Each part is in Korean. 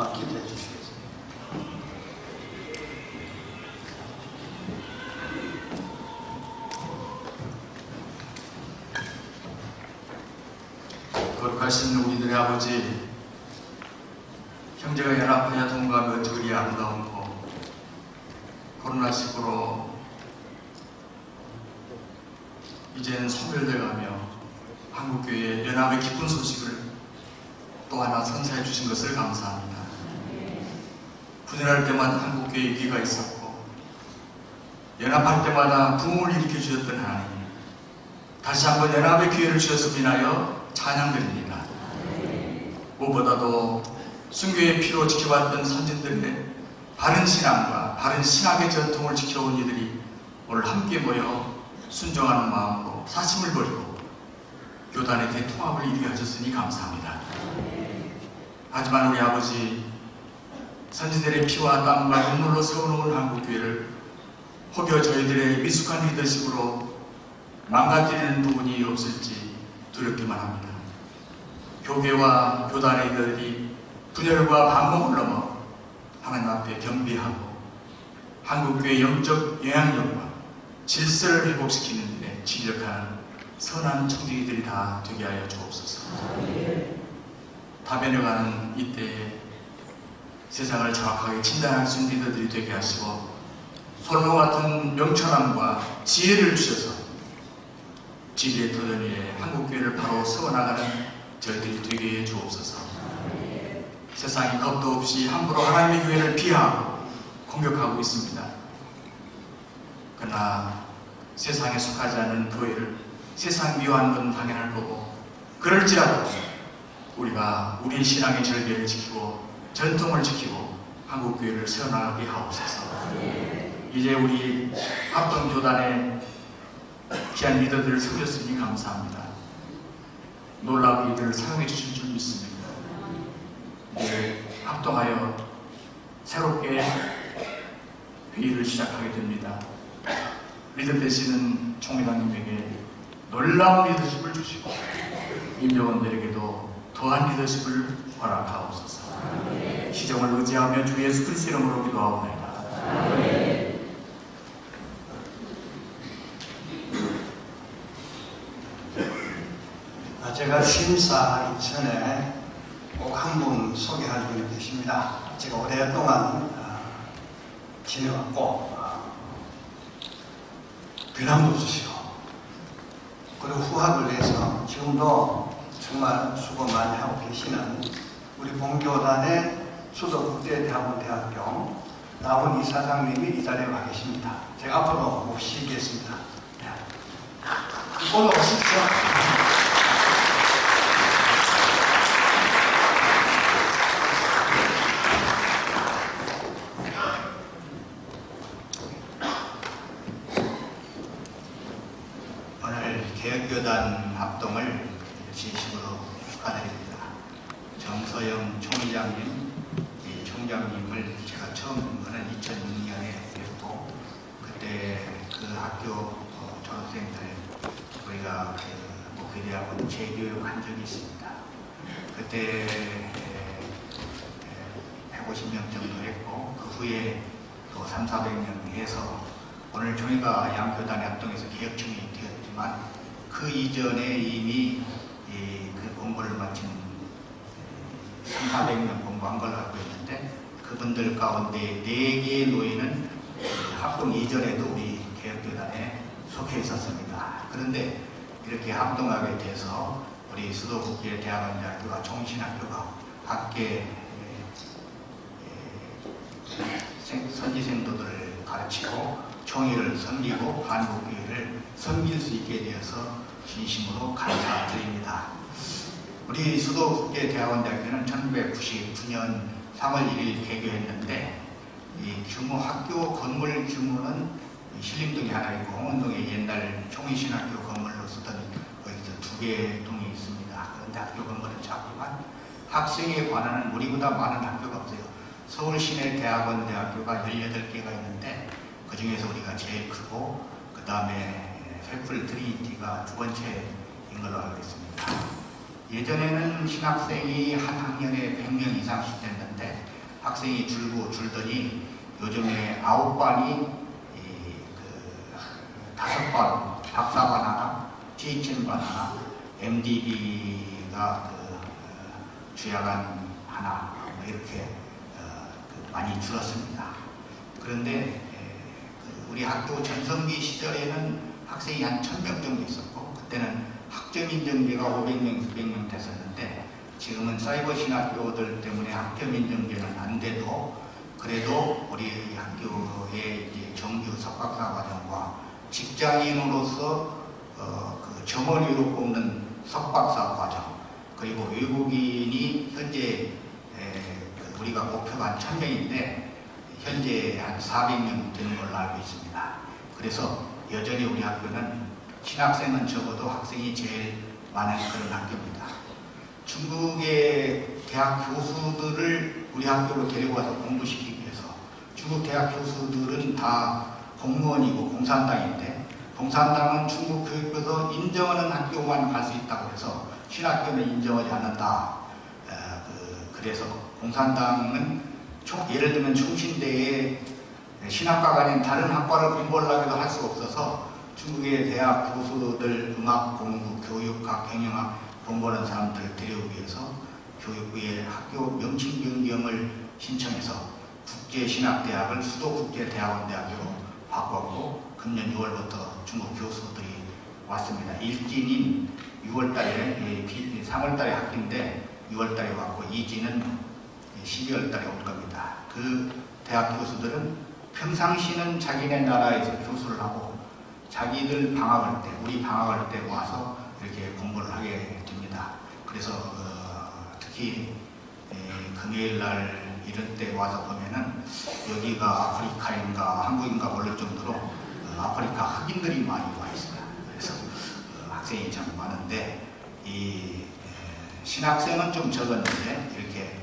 목사님께서 기도해 주시겠습니다. 거룩하신 우리들의 아버지 형제가 연합하여 통과하며 그리 아름다운 거 코로나19로 이제는 소멸돼가며 한국교회 연합의 기쁜 소식을 또 하나 선사해 주신 것을 감사합니다. 분열할 때마다 한국교회에 위기가 있었고 연합할 때마다 부흥을 일으켜 주셨던 하나님 다시 한번 연합의 기회를 주셔서 인하여 찬양드립니다. 무엇보다도 순교의 피로 지켜왔던 선진들의 바른 신앙과 바른 신학의 전통을 지켜온 이들이 오늘 함께 모여 순종하는 마음으로 사심을 버리고 교단의 대통합을 이루게 하셨으니 감사합니다. 하지만 우리 아버지 선지들의 피와 땀과 눈물로 세워놓은 한국교회를 혹여 저희들의 미숙한 리더십으로 망가뜨리는 부분이 없을지 두렵기만 합니다. 교계와 교단의 이들이 분열과 반목을 넘어 하나님 앞에 겸비하고 한국교의 영적 영향력과 질서를 회복시키는 일에 진력하는 선한 청지기들이 다 되게 하여 주옵소서. 다변해가는 이때에 세상을 정확하게 진단할 수 있는 리더들이 되게 하시고 솔로 같은 명철함과 지혜를 주셔서 진리의 도전 위에 한국교회를 바로 세워나가는 저희들이 되게 해 주옵소서. 세상이 겁도 없이 함부로 하나님의 교회를 비하하고 공격하고 있습니다. 그러나 세상에 속하지 않는 교회를 세상 미워하는 건 당연할 거고 그럴지라도 우리가 우리의 신앙의 절개를 지키고 전통을 지키고 한국교회를 세워나가게 하옵소서. 이제 우리 합동교단의 귀한 리더들을 세우셨으니 감사합니다. 놀라운 이들을 사용해 주실 줄 믿습니다. 이제 합동하여 새롭게 회의를 시작하게 됩니다. 리더 되시는 총회장님에게 놀라운 리더십을 주시고 임종원들에게도 더한 리더십을 허락하옵소서. 시정을 의지하며 주 예수 그리스도 이름으로 기도하옵나이다. 아, 제가 심사하기 전에 꼭 한 분 소개할 분이 계십니다. 제가 오랫동안 아, 지내왔고 아, 변함도 없으시고 그리고 후학을 위해서 지금도 정말 수고 많이 하고 계시는 우리 본교단의 수도 국제대학원 대학교 나훈 이사장님이 이 자리에 와 계십니다. 제가 앞으로 모시겠습니다. 네. 올라오십시오. 오늘 개혁교단 합동을 진심으로 축하드립니다. 정서영 총회장님, 이 총장님을 제가 처음 보는 2006년에 뵙고 그때 그 학교 어, 졸업생들 우리가 그 목회대학원 재교육한 적이 있습니다. 그때 150명 정도 했고 그 후에 또 3, 400명 해서 오늘 저희가 양교단의 합동에서 개혁청이 되었지만 그 이전에 이미 이, 그 공부를 마친 3, 400명 공부한 걸 알고 있는데 그분들 가운데 4개의 노인은 합동 이전에도 우리 개혁교단에 속해 있었습니다. 그런데 이렇게 합동하게 돼서 우리 수도국제 대학원대학교와 종신학교가 함께 에, 에, 생- 선지생도들을 가르치고 총회를 섬기고 한국교회를 섬길 수 있게 되어서 진심으로 감사드립니다. 우리 수도국제대학원대학교는 1999년 3월 1일 개교했는데 이 규모 학교 건물 규모는 신림동에 하나 있고 홍은동에 옛날 총회신학교 건물로 쓰던 거기서 두개 동이 있습니다. 그런데 학교 건물은 작지만 학생에 관한 우리보다 많은 학교가 없어요. 서울 시내 대학원 대학교가 18개가 있는데 그 중에서 우리가 제일 크고 그 다음에 펠플 트리니티가 두 번째인 걸로 알고 있습니다. 예전에는 신학생이 한 학년에 100명 이상씩 됐는데 학생이 줄고 줄더니 요즘에 아홉 반이 이, 그, 다섯 반, 박사반 하나, 하나, MDB가 그, 어, 주야간 하나 뭐 이렇게 어, 그 많이 줄었습니다. 그런데 에, 그 우리 학교 전성기 시절에는 학생이 한 1000명 정도 있었고 그때는 학점 인정제가 500명, 600명 됐었는데 지금은 사이버 신학교들 때문에 학점 인정제는 안 돼도 그래도 우리 학교의 정규 석박사 과정과 직장인으로서 어, 그 점원위로 뽑는 석박사 과정 그리고 외국인이 현재 에, 그 우리가 목표가 한 1000명인데 현재 한 400명 되는 걸로 알고 있습니다. 그래서 여전히 우리 학교는 신학생은 적어도 학생이 제일 많은 그런 학교입니다. 중국의 대학 교수들을 우리 학교로 데리고 와서 공부시키기 위해서 중국 대학 교수들은 다 공무원이고 공산당인데 공산당은 중국 교육부에서 인정하는 학교만 갈 수 있다고 해서 신학교는 인정하지 않는다. 에, 그, 그래서 공산당은 총, 예를 들면 충신대에 신학과가 아닌 다른 학과를 공부하려고 할 수 없어서 중국의 대학 교수들 음악 공부, 교육학, 경영학 공부하는 사람들을 데려오기 위해서 교육부에 학교 명칭 변경을 신청해서 국제신학대학을 수도국제대학원대학으로 바꿨고 금년 6월부터 중국 교수들이 왔습니다. 일진인 6월달에 3월달에 학기인데 6월달에 왔고 이진은 12월달에 올 겁니다. 그 대학 교수들은 평상시는 자기네 나라에서 교수를 하고 자기들 방학할 때, 우리 방학할 때 와서 이렇게 공부를 하게 됩니다. 그래서 어, 특히 에, 금요일 날 이런 때 와서 보면은 여기가 아프리카인가 한국인가 모를 정도로 어, 아프리카 흑인들이 많이 와 있어요. 그래서 어, 학생이 참 많은데 이 에, 신학생은 좀 적었는데 이렇게 에,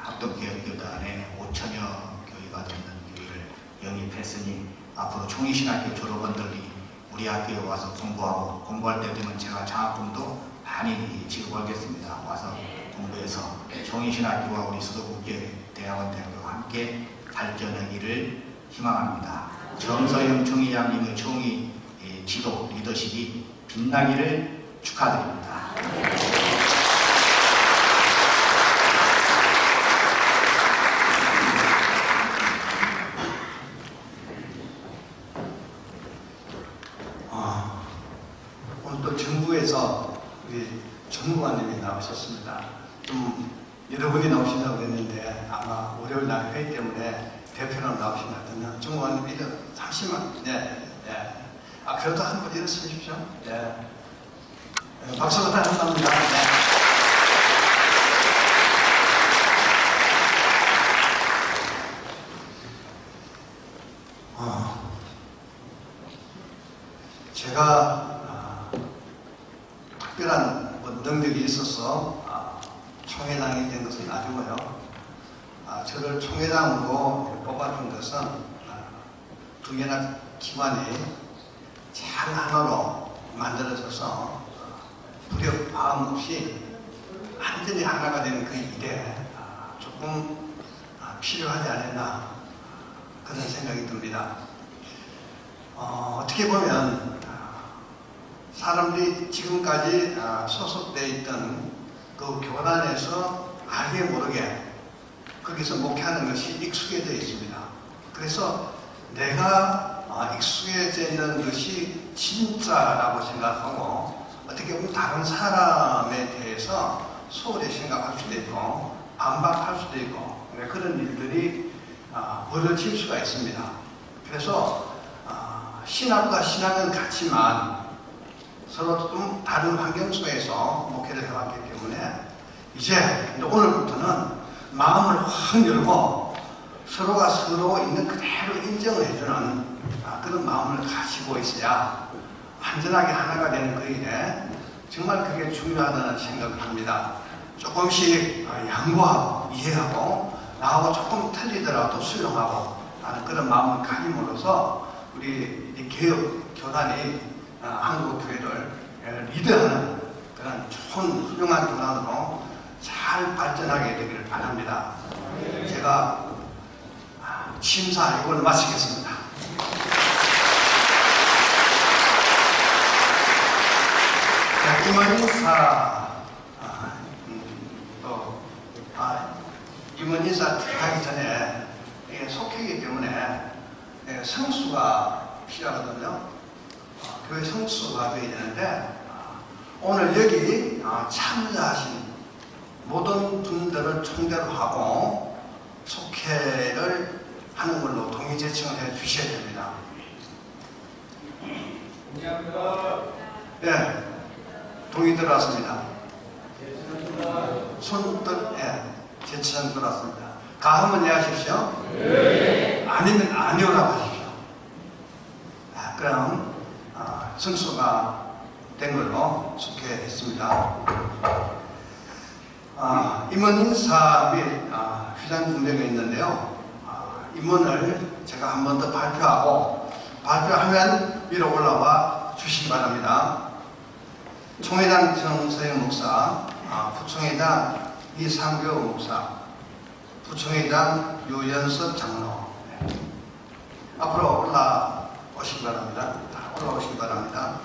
합동개혁교단에 5천여 교회가 되는 교회를 영입했으니 앞으로 총리신학교 졸업원들이 우리 학교에 와서 공부하고 공부할 때 되면 제가 장학금도 많이 지급하겠습니다. 와서 공부해서 총리신학교와 우리 수도국제대학원 대학교와 함께 발전하기를 희망합니다. 정서영 총회장님의 총리 예, 지도 리더십이 빛나기를 축하드립니다. 아, 오늘 또 정부에서 우리 정무관님이 나오셨습니다. 좀 여러분이 나오신다고 했는데 아마 월요일 날 회의 때문에 대표로 나오신 것 같은데 정무관님 이거 잠시만 네, 네. 아 그래도 한번 일어서십시오. 네. 네, 박수 부탁드립니다. 네. 아, 제가 아, 특별한 뭐 능력이 있어서 아, 총회장이 된 것은 아니고요. 아, 저를 총회장으로 뽑아준 것은 아, 두 개나 기관이 잘 하나로 만들어져서 불협화음 없이 완전히 하나가 되는 그 일에 아, 조금 아, 필요하지 않았나 그런 생각이 듭니다. 어, 어떻게 보면 아, 사람들이 지금까지 아, 소속되어 있던 그 교단에서 알게 모르게 거기서 목회하는 것이 익숙해져 있습니다. 그래서 내가 아, 익숙해져 있는 것이 진짜라고 생각하고 어떻게 보면 다른 사람에 대해서 소홀히 생각할 수도 있고 반박할 수도 있고 네, 그런 일들이 아, 벌어질 수가 있습니다. 그래서 아, 신학과 신학은 같지만 서로 좀 다른 환경 속에서 목회를 해왔기 때문에 이제 오늘부터는 마음을 확 열고 서로가 서로 있는 그대로 인정을 해주는 아, 그런 마음을 가지고 있어야 완전하게 하나가 되는 그 일에 정말 그게 중요하다는 생각을 합니다. 조금씩 어, 양보하고 이해하고 나하고 조금 틀리더라도 수용하고 하는 그런 마음을 가짐으로써 우리 이 개혁 교단이 어, 한국 교회를 어, 리드하는 그런 좋은 훌륭한 교단으로 잘 발전하게 되기를 바랍니다. 제가 아, 심사 이걸 마치겠습니다. 자, 임원 인사, 아, 음, 또, 아, 임원 인사 하기 전에 속회이기 때문에 예, 성수가 필요하거든요. 아, 교회 성수가 되어야 되는데, 아, 오늘 여기 아, 참여하신 모든 분들을 총대로 하고 속회를 하는 걸로 동의 제청을 해 주셔야 됩니다. 예, 동의 들어왔습니다. 손들, 예, 제청 들어왔습니다. 가하면 예 하십시오. 아니면 아니오라고 하십시오. 아, 그럼 아, 성수가 된 걸로 속해했습니다. 아, 임원 인사 및 아, 휴장 분배가 있는데요. 아, 임원을 제가 한 번 더 발표하고 발표하면 위로 올라와 주시기 바랍니다. 총회장 정서영 목사, 아, 부총회장 이상교 목사, 부총회장 유연섭 장로. 네. 앞으로 올라오시기 바랍니다. 올라오시기 바랍니다.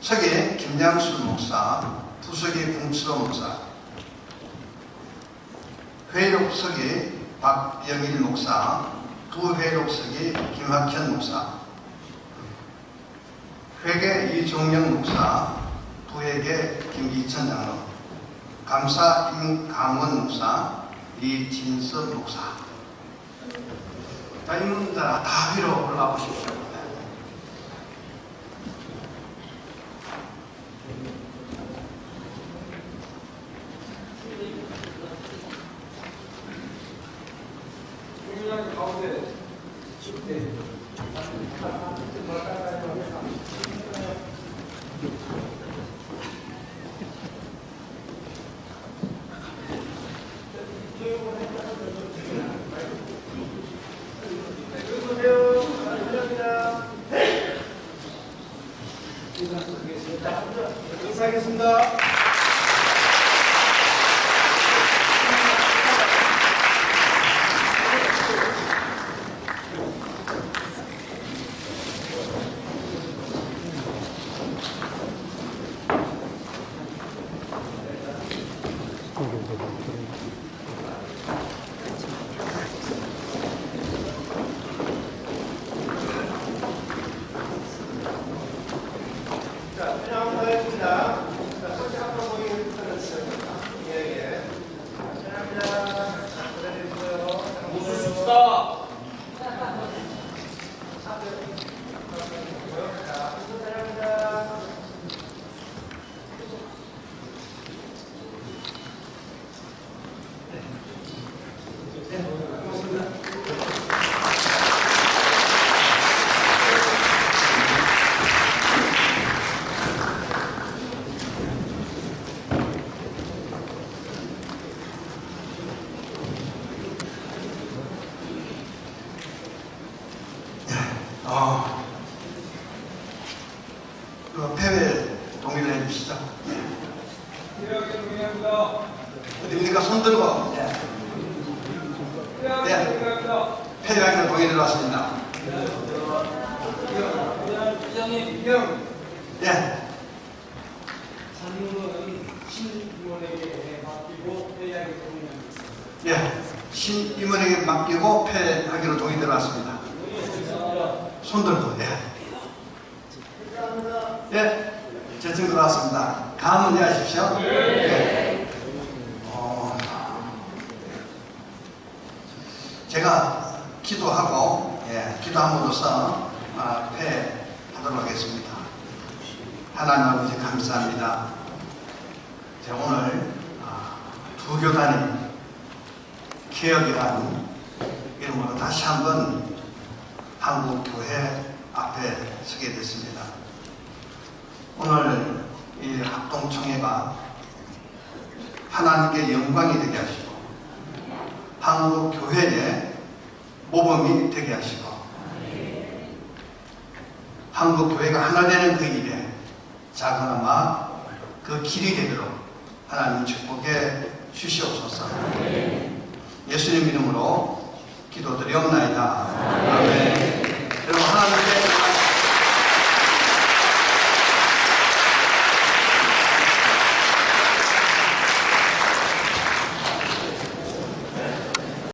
서기 김양수 목사, 부석이 궁치로 목사, 회록석이 박영일 목사, 부회록석이 김학현 목사, 회계 이종영 목사, 부회계 김기천 장로, 감사 임강원 목사, 이진섭 목사. 자, 이분들 다 위로 올라오십시오. 폐회하기로 동의 들어왔습니다. 부장님, 예. 상임은 신임원에게 맡기고 회의하기 때문에 예. 신임원에게 맡기고 폐하기로 동의 들어왔습니다. 손 들고, 예. 예. 제청 들어왔습니다. 다음 문제 하십시오. 예. 어, 제가 기도하고, 예, 기도함으로써 아, 폐하도록 하겠습니다. 하나님 아버지 감사합니다. 제가 오늘 아, 두 교단이 개혁이라는 이름으로 다시 한번 한국 교회 앞에 서게 됐습니다. 오늘 이 합동총회가 하나님께 영광이 되게 하시고 한국 교회의 모범이 되게 하시고 한국 교회가 하나 되는 그 일에 작은아마 그 길이 되도록 하나님 축복해 주시옵소서. 예수님 이름으로 기도드리옵나이다. 아멘. 여러분 하나님께